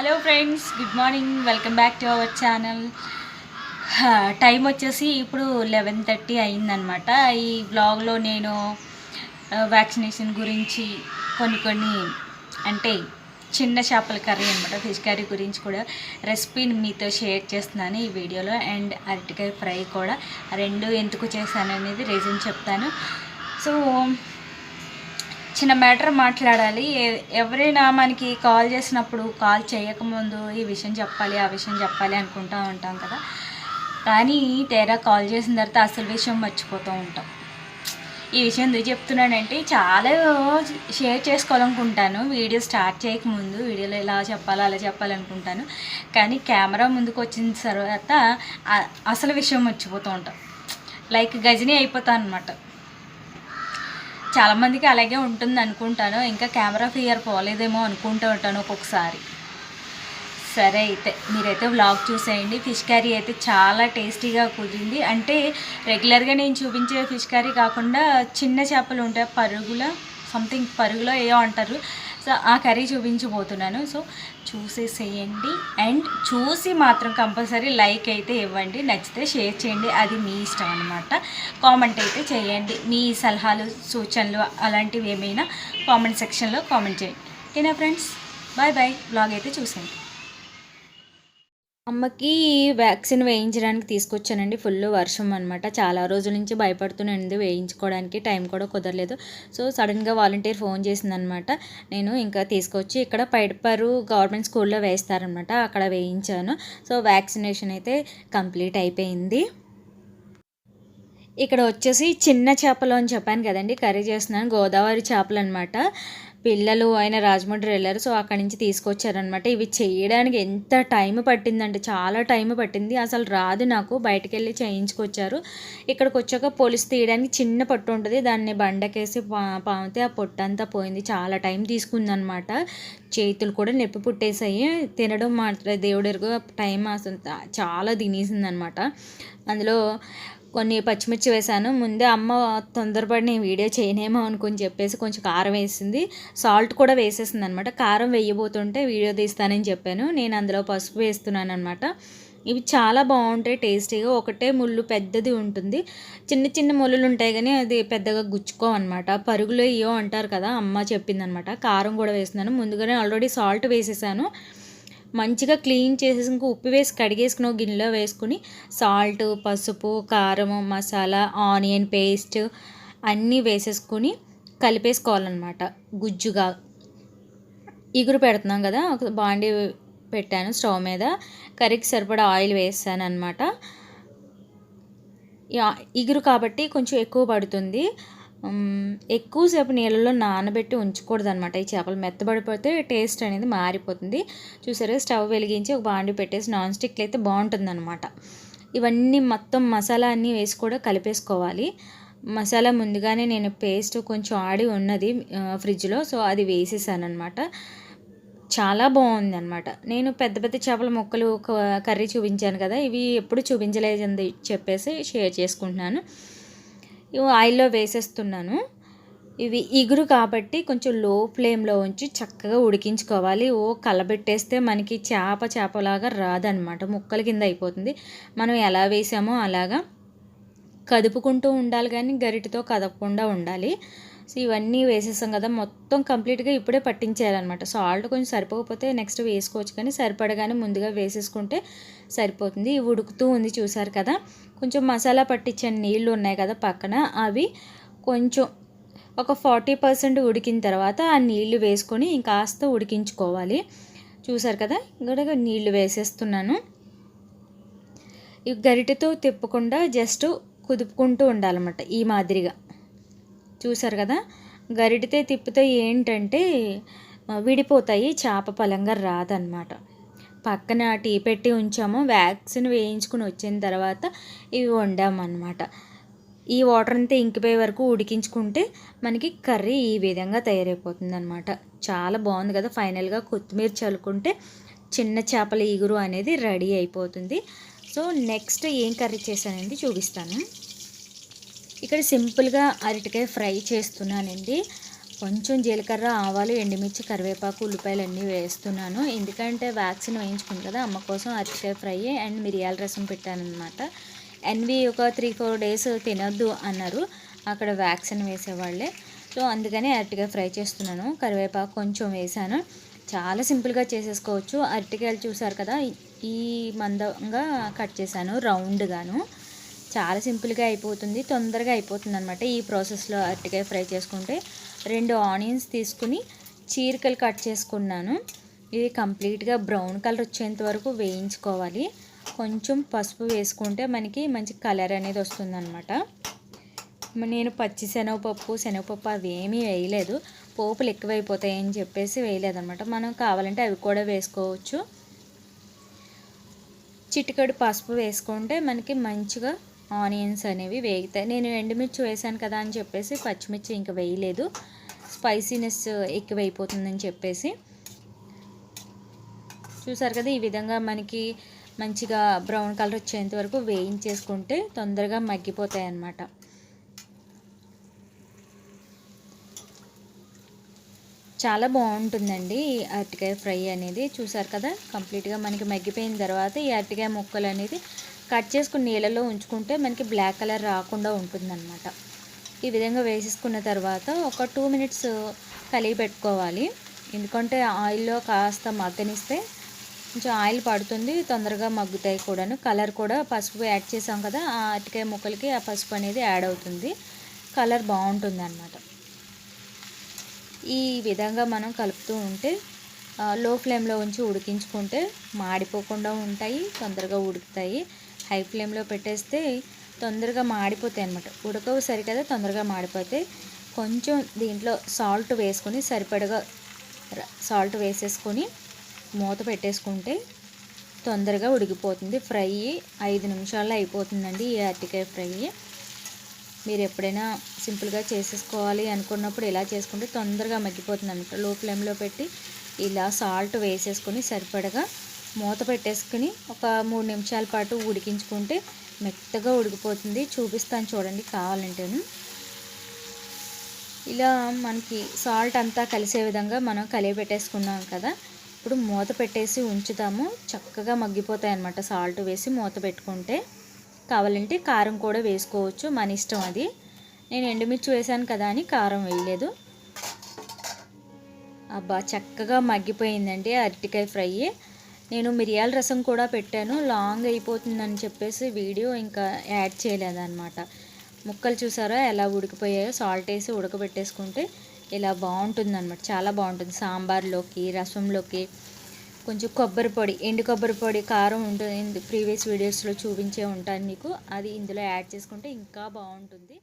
Hello friends good morning welcome back to our channel time వచ్చేసి ఇప్పుడు eleven thirty అయిందనమాట ఈ బ్లాగ్లో నేను వ్యాక్సినేషన్ గురించి కొన్ని కొన్ని అంటే చిన్న చేపల కర్రీ అనమాట ఫిష్ కర్రీ గురించి కూడా రెసిపీని మీతో షేర్ చేస్తున్నాను ఈ వీడియోలో. అండ్ అరటికాయ ఫ్రై కూడా రెండు ఎందుకు చేశాను అనేది రీజన్ చెప్తాను. సో చిన్న మ్యాటర్ మాట్లాడాలి. ఎవరైనా మనకి కాల్ చేసినప్పుడు కాల్ చేయకముందు ఈ విషయం చెప్పాలి ఆ విషయం చెప్పాలి అనుకుంటూ ఉంటాం కదా. కానీ తేరా కాల్ చేసిన తర్వాత అసలు విషయం మర్చిపోతూ ఉంటాం. ఈ విషయం ఎందుకు చెప్తున్నానంటే చాలా షేర్ చేసుకోవాలనుకుంటాను. వీడియో స్టార్ట్ చేయకముందు వీడియోలో ఎలా చెప్పాలో అలా చెప్పాలనుకుంటాను కానీ కెమెరా ముందుకు వచ్చిన తర్వాత అసలు విషయం మర్చిపోతూ ఉంటాం. లైక్ గజనీ అయిపోతాను అనమాట చాలామందికి అలాగే ఉంటుంది అనుకుంటాను. ఇంకా కెమెరా ఫియర్ పోలేదేమో అనుకుంటూ ఉంటాను ఒక్కొక్కసారి. సరే అయితే మీరైతే వ్లాగ్ చూసేయండి. ఫిష్ కర్రీ అయితే చాలా టేస్టీగా కుదిరింది. అంటే రెగ్యులర్గా నేను చూపించే ఫిష్ కర్రీ కాకుండా చిన్న చేపలు ఉంటాయి పరుగుల సంథింగ్ పరుగులో ఏయో అంటారు. సో ఆ కర్రీ చూపించబోతున్నాను. సో చూసేసేయండి. అండ్ చూసి మాత్రం కంపల్సరీ లైక్ అయితే ఇవ్వండి. నచ్చితే షేర్ చేయండి. అది మీ ఇష్టం అనమాట కామెంట్ అయితే చేయండి. మీ సలహాలు సూచనలు అలాంటివి ఏమైనా కామెంట్ సెక్షన్లో కామెంట్ చేయండి. ఓకేనా ఫ్రెండ్స్? Bye bye. బ్లాగ్ అయితే చూసేయండి. అమ్మకి వ్యాక్సిన్ వేయించడానికి తీసుకొచ్చానండి. ఫుల్ వర్షం అనమాట చాలా రోజుల నుంచి భయపడుతున్నాను వేయించుకోవడానికి టైం కూడా కుదరలేదు. సో సడన్గా వాలంటీర్ ఫోన్ చేసిందనమాట నేను ఇంకా తీసుకొచ్చి ఇక్కడ పైడపరు గవర్నమెంట్ స్కూల్లో వేస్తారనమాట అక్కడ వేయించాను. సో వ్యాక్సినేషన్ అయితే కంప్లీట్ అయిపోయింది. ఇక్కడ వచ్చేసి చిన్న చేపలు అని చెప్పాను కదండి. కర్రీ చేస్తున్నాను. గోదావరి చేపలు అనమాట పిల్లలు ఆయన రాజమండ్రి వెళ్ళారు. సో అక్కడి నుంచి తీసుకొచ్చారనమాట ఇవి చేయడానికి ఎంత టైం పట్టిందంటే చాలా టైం పట్టింది. అసలు రాదు నాకు. బయటకు వెళ్ళి చేయించుకొచ్చారు. ఇక్కడికి వచ్చాక పోలీస్ తీయడానికి చిన్న పొట్టు ఉంటుంది. దాన్ని బండకేసి పా పామితే ఆ పొట్టు అంతా పోయింది. చాలా టైం తీసుకుందనమాట చేతులు కూడా నొప్పి పుట్టేసాయి తినడం మాత్రం దేవుడెరుగు టైం అసలు చాలా తినేసిందనమాట అందులో కొన్ని పచ్చిమిర్చి వేసాను ముందే అమ్మ తొందరపడి నేను వీడియో చేయనేమో అనుకుని చెప్పేసి కొంచెం కారం వేసింది. సాల్ట్ కూడా వేసేసింది అనమాట కారం వేయబోతుంటే వీడియో తీస్తానని చెప్పాను. నేను అందులో పసుపు వేస్తున్నాను అనమాట ఇవి చాలా బాగుంటాయి టేస్టీగా. ఒకటే ముళ్ళు పెద్దది ఉంటుంది. చిన్న చిన్న ముళ్ళులు ఉంటాయి కానీ అది పెద్దగా గుచ్చుకోవన్నమాట పరుగులు ఇయో అంటారు కదా అమ్మ చెప్పిందనమాట కారం కూడా వేస్తున్నాను. ముందుగానే ఆల్రెడీ సాల్ట్ వేసేసాను. మంచిగా క్లీన్ చేసేసి ఇంకా ఉప్పు వేసి కడిగేసుకుని ఒక గిన్నెలో వేసుకుని సాల్ట్ పసుపు కారం మసాలా ఆనియన్ పేస్ట్ అన్నీ వేసేసుకుని కలిపేసుకోవాలన్నమాట. గుజ్జుగా. ఇగురు పెడుతున్నాం కదా ఒక బాండి పెట్టాను స్టవ్ మీద. కర్రీకి సరిపడా ఆయిల్ వేసాను అనమాట ఇగురు కాబట్టి కొంచెం ఎక్కువ పడుతుంది. ఎక్కువసేపు నీళ్ళలో నానబెట్టి ఉంచకూడదు అనమాట ఈ చేపలు మెత్తబడిపోతే టేస్ట్ అనేది మారిపోతుంది. చూసారా స్టవ్ వెలిగించి ఒక బాండి పెట్టేసి నాన్ స్టిక్లు అయితే బాగుంటుంది అనమాట ఇవన్నీ మొత్తం మసాలా అన్నీ వేసి కూడా కలిపేసుకోవాలి. మసాలా ముందుగానే నేను పేస్ట్ కొంచెం ఆడి ఉన్నది ఫ్రిడ్జ్లో సో అది వేసేసాను అనమాట చాలా బాగుంది అనమాట నేను పెద్ద పెద్ద చేపల ముక్కలు కర్రీ చూపించాను కదా ఇవి ఎప్పుడు చూపించలేదని చెప్పేసి షేర్ చేసుకుంటున్నాను. ఆయిల్లో వేసేస్తున్నాను. ఇవి ఇగురు కాబట్టి కొంచెం లో ఫ్లేమ్లో ఉంచి చక్కగా ఉడికించుకోవాలి. ఓ కలబెట్టేస్తే మనకి చేప చేపలాగా రాదనమాట ముక్కల కింద అయిపోతుంది. మనం ఎలా వేసామో అలాగా కదుపుకుంటూ ఉండాలి కానీ గరిటతో కదపకుండా ఉండాలి. సో ఇవన్నీ వేసేసాం కదా మొత్తం కంప్లీట్గా ఇప్పుడే పట్టించేయాలన్నమాట. సాల్ట్ కొంచెం సరిపోకపోతే నెక్స్ట్ వేసుకోవచ్చు కానీ సరిపడగానే ముందుగా వేసేసుకుంటే సరిపోతుంది. ఇవి ఉడుకుతూ ఉంది చూసారు కదా కొంచెం మసాలా పట్టించే నీళ్ళు ఉన్నాయి కదా పక్కన అవి కొంచెం ఒక ఫార్టీ పర్సెంట్ ఉడికిన తర్వాత ఆ నీళ్ళు వేసుకొని ఇంకాస్త ఉడికించుకోవాలి. చూసారు కదా ఇక్కడ నీళ్ళు వేసేస్తున్నాను. ఈ గరిటెతో తిప్పకుండా జస్ట్ కుదుపుకుంటూ ఉండాలన్నమాట ఈ మాదిరిగా. చూసారు కదా? గరిడితే తిప్పితే ఏంటంటే విడిపోతాయి. చేప పలంగా రాదనమాట పక్కన టీ పెట్టి ఉంచాము. వ్యాక్సిన్ వేయించుకుని వచ్చిన తర్వాత ఇవి వండామన్నమాట. ఈ వాటర్ అంతా ఇంకిపోయే వరకు ఉడికించుకుంటే మనకి కర్రీ ఈ విధంగా తయారైపోతుంది అనమాట చాలా బాగుంది కదా? ఫైనల్గా కొత్తిమీర చల్లుకుంటే చిన్న చేపల ఈగురు అనేది రెడీ అయిపోతుంది. సో నెక్స్ట్ ఏం కర్రీ చేశానండి చూపిస్తాను. ఇక్కడ సింపుల్గా అరటికాయ ఫ్రై చేస్తున్నానండి. కొంచెం జీలకర్ర ఆవాలు ఎండుమిర్చి కరివేపాకు ఉల్లిపాయలు అన్నీ వేస్తున్నాను. ఎందుకంటే వ్యాక్సిన్ వేయించుకుంది కదా అమ్మ కోసం అరటికాయ ఫ్రై అండ్ మిరియాల రసం పెట్టాను ఎన్వి ఒక త్రీ ఫోర్ డేస్ తినొద్దు అన్నారు. అక్కడ వ్యాక్సిన్ వేసేవాళ్ళే. సో అందుకని అరటికాయ ఫ్రై చేస్తున్నాను. కరివేపాకు కొంచెం వేసాను. చాలా సింపుల్గా చేసేసుకోవచ్చు. అరటికాయలు చూసారు కదా ఈ మందంగా కట్ చేశాను రౌండ్గాను. చాలా సింపుల్గా అయిపోతుంది తొందరగా అయిపోతుంది అనమాట ఈ ప్రాసెస్లో అరటికాయ ఫ్రై చేసుకుంటే. రెండు ఆనియన్స్ తీసుకుని చీరికలు కట్ చేసుకున్నాను. ఇది కంప్లీట్గా బ్రౌన్ కలర్ వచ్చేంత వరకు వేయించుకోవాలి. కొంచెం పసుపు వేసుకుంటే మనకి మంచి కలర్ అనేది వస్తుందన్నమాట. నేను పచ్చి శనగపప్పు శనగపప్పు అవి ఏమీ వేయలేదు. పోపులు ఎక్కువైపోతాయని చెప్పేసి వేయలేదన్నమాట. మనం కావాలంటే అవి కూడా వేసుకోవచ్చు. చిటికడు పసుపు వేసుకుంటే మనకి మంచిగా ఆనియన్స్ అనేవి వేగుతాయి. నేను ఎండుమిర్చి వేసాను కదా అని చెప్పేసి పచ్చిమిర్చి ఇంకా వేయలేదు. స్పైసీనెస్ ఎక్కువైపోతుందని చెప్పేసి. చూసారు కదా ఈ విధంగా మనకి మంచిగా బ్రౌన్ కలర్ వచ్చేంత వరకు వేయించేసుకుంటే తొందరగా మగ్గిపోతాయి అన్నమాట చాలా బాగుంటుందండి ఈ అరటికాయ ఫ్రై అనేది. చూసారు కదా కంప్లీట్గా మనకి మగ్గిపోయిన తర్వాత ఈ అరటికాయ ముక్కలు అనేది కట్ చేసుకుని నీళ్ళలో ఉంచుకుంటే మనకి బ్లాక్ కలర్ రాకుండా ఉంటుందన్నమాట. ఈ విధంగా వేసేసుకున్న తర్వాత ఒక టూ మినిట్స్ కలిగి పెట్టుకోవాలి. ఎందుకంటే ఆయిల్లో కాస్త మగ్గనిస్తే కొంచెం ఆయిల్ పడుతుంది తొందరగా మగ్గుతాయి కూడాను. కలర్ కూడా పసుపు యాడ్ చేసాం కదా ఆ అరటికాయ ముక్కలకి ఆ పసుపు అనేది యాడ్ అవుతుంది. కలర్ బాగుంటుంది అన్నమాట ఈ విధంగా మనం కలుపుతూ ఉంటే లో ఫ్లేమ్లో ఉంచి ఉడికించుకుంటే మాడిపోకుండా ఉంటాయి తొందరగా ఉడుకుతాయి. హై ఫ్లేమ్లో పెట్టేస్తే తొందరగా మాడిపోతాయి అనమాట ఉడకవు సరికదా తొందరగా మాడిపోతాయి. కొంచెం దీంట్లో సాల్ట్ వేసుకొని సరిపడగా సాల్ట్ వేసేసుకొని మూత పెట్టేసుకుంటే తొందరగా ఉడికిపోతుంది. ఫ్రై ఐదు నిమిషాల్లో అయిపోతుందండి ఈ అరటికాయ ఫ్రై. మీరు ఎప్పుడైనా సింపుల్గా చేసేసుకోవాలి అనుకున్నప్పుడు ఇలా చేసుకుంటే తొందరగా మగ్గిపోతుంది అనమాట లో ఫ్లేమ్లో పెట్టి ఇలా సాల్ట్ వేసేసుకొని సరిపడగా మూత పెట్టేసుకుని ఒక మూడు నిమిషాల పాటు ఉడికించుకుంటే మెత్తగా ఉడికిపోతుంది. చూపిస్తాను చూడండి కావాలంటేను. ఇలా మనకి సాల్ట్ అంతా కలిసే విధంగా మనం కలిగి పెట్టేసుకున్నాం కదా. ఇప్పుడు మూత పెట్టేసి ఉంచుతాము. చక్కగా మగ్గిపోతాయి అన్నమాట సాల్ట్ వేసి మూత పెట్టుకుంటే. కావాలంటే కారం కూడా వేసుకోవచ్చు. మన ఇష్టం అది. నేను ఎండుమిర్చి వేసాను కదా అని కారం వేయలేదు. అబ్బా చక్కగా మగ్గిపోయిందండి అరటికాయ ఫ్రై. నేను మిరియాల రసం కూడా పెట్టాను. లాంగ్ అయిపోతుందని చెప్పేసి వీడియో ఇంకా యాడ్ చేయలేదన్నమాట. ముక్కలు చూసారా ఎలా ఉడికిపోయాయో? సాల్ట్ వేసి ఉడకబెట్టేసుకుంటే ఇలా బాగుంటుందన్నమాట. చాలా బాగుంటుంది. సాంబార్లోకి రసంలోకి. కొంచెం కొబ్బరి పొడి ఎండు కొబ్బరి పొడి కారం ఉంటుంది ప్రీవియస్ వీడియోస్లో చూపించే ఉంటాను మీకు. అది ఇందులో యాడ్ చేసుకుంటే ఇంకా బాగుంటుంది.